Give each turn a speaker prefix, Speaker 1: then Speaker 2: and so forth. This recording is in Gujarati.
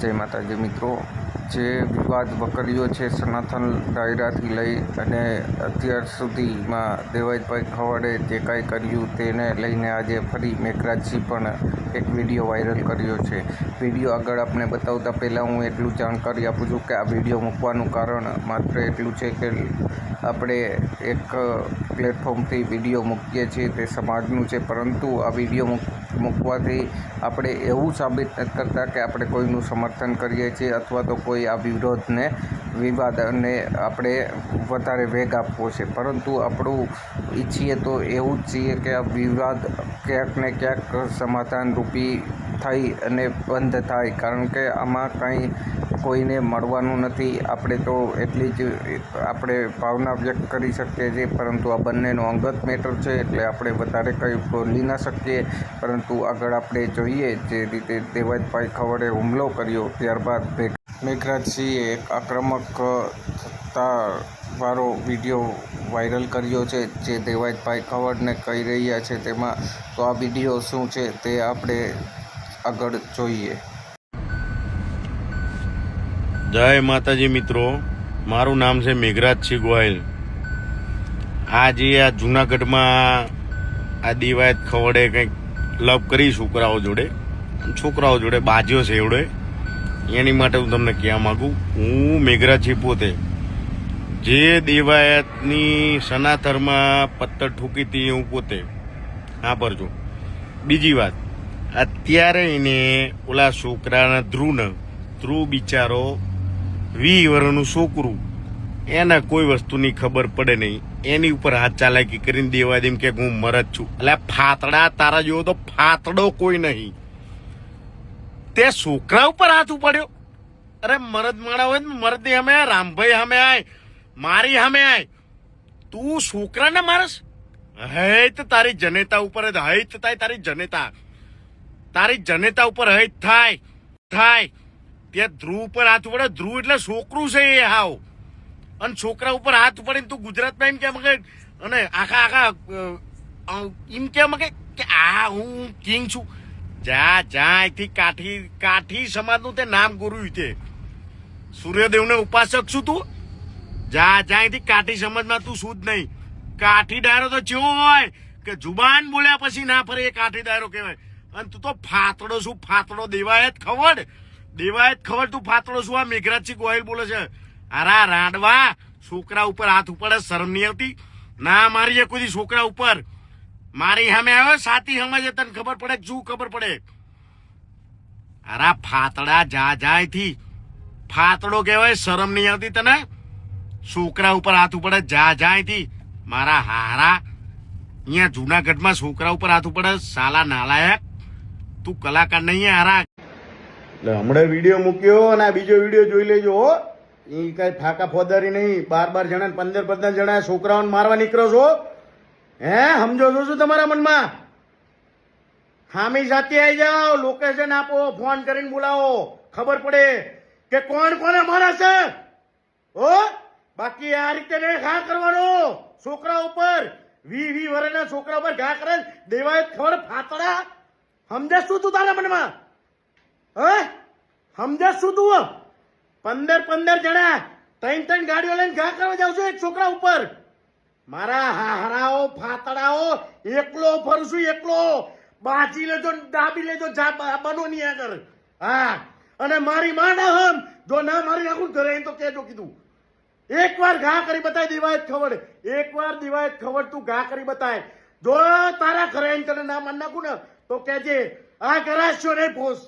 Speaker 1: જય માતાજી મિત્રો. જે વિવાદ વકર્યો છે સનાતન ડાયરાથી લઈ અને અત્યાર સુધીમાં દેવાયતભાઈ ખવાડે જે કાંઈ કર્યું તેને લઈને આજે ફરી મેઘરાજસિંહ પણ એક વીડિયો વાયરલ કર્યો છે. વીડિયો આગળ આપણે બતાવતા પહેલાં હું એટલું જાણકારી આપું છું કે આ વીડિયો મૂકવાનું કારણ માત્ર એટલું છે કે આપણે એક પ્લેટફોર્મથી વીડિયો મૂકીએ છીએ તે સમાજનું છે, પરંતુ આ વીડિયો મૂક, મૂકવાથી આપણે એવું સાબિત નથી કરતા કે આપણે કોઈનું સમર્થન કરીએ છીએ અથવા તો કોઈ આ વિરોધને વિવાદ અને આપણે વધારે વેગ આપવો છે. પરંતુ આપણું ઈચ્છીએ તો એવું જ છીએ કે આ વિવાદ ક્યાંક ને ક્યાંક સમાધાનરૂપી થઈ અને બંધ થાય. કારણ કે આમાં કંઈ કોઈને મળવાનું નથી. આપણે તો એટલી જ આપણે ભાવના વ્યક્ત કરી શકીએ છીએ. પરંતુ આ બંનેનો અંગત મેટર છે. એટલે આપણે વધારે કંઈ બોલી ના શકીએ. પરંતુ આગળ આપણે જોઈએ જે રીતે દેવાજભાઈ ખવડે હુમલો કર્યો ત્યારબાદ મેઘ મેઘરાજસિંહે એક આક્રમક વાળો વીડિયો વાયરલ કર્યો છે જે દેવાજભાઈ ખવડને કહી રહ્યા છે તેમાં, તો આ વીડિયો શું છે? તે આપણે આગળ જોઈએ.
Speaker 2: જય માતાજી મિત્રો, મારું નામ છે મેઘરાજસિંહ ગોયલ આજે આ જુનાગઢમાં આ દિવાયત ખવડે કંઈક લવ કરી છોકરાઓ જોડે છોકરાઓ જોડે બાજ્યો છે એવડે. એની માટે હું તમને કહેવા માગું, હું મેઘરાજસિંહ પોતે. જે દેવાયતની સનાતરમાં પથ્થર ઠૂકી હતી હું પોતે. હા પરજો બીજી વાત. અત્યારે એને ઓલા છોકરાના ધ્રુવને, ધ્રુવ બિચારો વી વર્ષનું છોકરું, એને કોઈ વસ્તુની ખબર પડે નહીં. એની ઉપર હાથ ચાલાકી કરીને દેવા દેમ કે હું મરદ છું. એટલે ફાતડા તારા જેવો તો ફાતડો કોઈ નહીં. તે છોકરા ઉપર હાથ ઉપાડ્યો. અરે મરદ માણા હોય ને, મરદ અમે રામભાઈ હમે આય, મારી અમે આય. તું છોકરાને મારસ? હૈત તારી જનેતા ઉપર હૈત તારી જનેતા. તારી જનેતા ઉપર હૈત થાય થાય. ત્યાં ધ્રુવ ઉપર હાથ પડે ધ્રુવ એટલે છોકરું છે એ હાવ. અને છોકરા ઉપર હાથ પડે તું ગુજરાતમાં એમ કેમ કે, અને આખા આખા એમ કેમ કે આ હું કિંગ છું. જા જા, અહીંથી કાઠી કાઠી સમાજનું તે નામ ગુરુ તે. સૂર્યદેવને ઉપાસક છું તું. જા જા, અહીંથી કાઠી સમાજમાં તું શું જ નહીં. કાઠી ડાયરો તો ચેવો હોય કે જુબાન બોલ્યા પછી ના ફરે એ કાઠી ડાયરો કહેવાય. અને તું તો ફાતડો શું ફાતડો દેવાય જ ખબર? જ ખબર તું ફાતડો શું આ મેઘરાજસિંહ ગોહિલ બોલે છે, અરા રાડવા, છોકરા ઉપર હાથ ઉપાડે, શરમ નહીં આવતી? ના, મારી કોઈ છોકરા ઉપર. મારી સામે આવ્યો, સાતી સમજે તને ખબર પડે શું ખબર પડે? અરા ફાતડા જા જાયથી. ફાતડો કહેવાય, શરમ નહીં આવતી તને? છોકરા ઉપર હાથ ઉપડે, જા જાયથી. મારા હારા, અહીંયા જુનાગઢમાં છોકરા ઉપર હાથ ઉપાડે, સાલા નાલાયક. તું કલાકાર નહીં હારા
Speaker 3: એટલે હમણાં વીડિયો મૂક્યો અને આ બીજો વીડિયો જોઈ લેજો એ કઈ ફાકા ફોદારી નહીં. બાર બાર જણા પંદર પંદર જણા છોકરાઓને મારવા નીકળો છો. હે, સમજો છો શું તમારા મનમાં? ખામી સાથે આવી જાઓ લોકેશન આપો ફોન કરીને બોલાવો. ખબર પડે કે કોણ કોને મારે છે. હો? બાકી આ રીતે નહીં ઘા કરવાનો. છોકરા ઉપર, વી વી વરેના છોકરા ઉપર ઘા કરે દેવાય ખબર, ફાતડા. સમજે શું તું તારા મનમાં? હે? સમજે શું તું પંદર પંદર જણા ત્રણ ત્રણ ગાડીઓ લઈને ઘા કરવા જાઉં છું એક છોકરા ઉપર. મારા હારાઓ ફાતડાઓ, એકલો ફરું છું એકલો. બાજી લેજો દાબી લેજો બનો નહીં આગળ. હા. અને મારી માં ના હમ. જો ના મારી આખું ઘરે એમ તો કેજો કીધું. એક વાર ઘા કરી બતાય દિવાયત ખબર. એક વાર દિવાયત ખબર તું ઘા કરી બતાય. જો તારા ઘરે એમ તને ના માન નાખું ને તો કેજે આ કરાશો રે ફોસ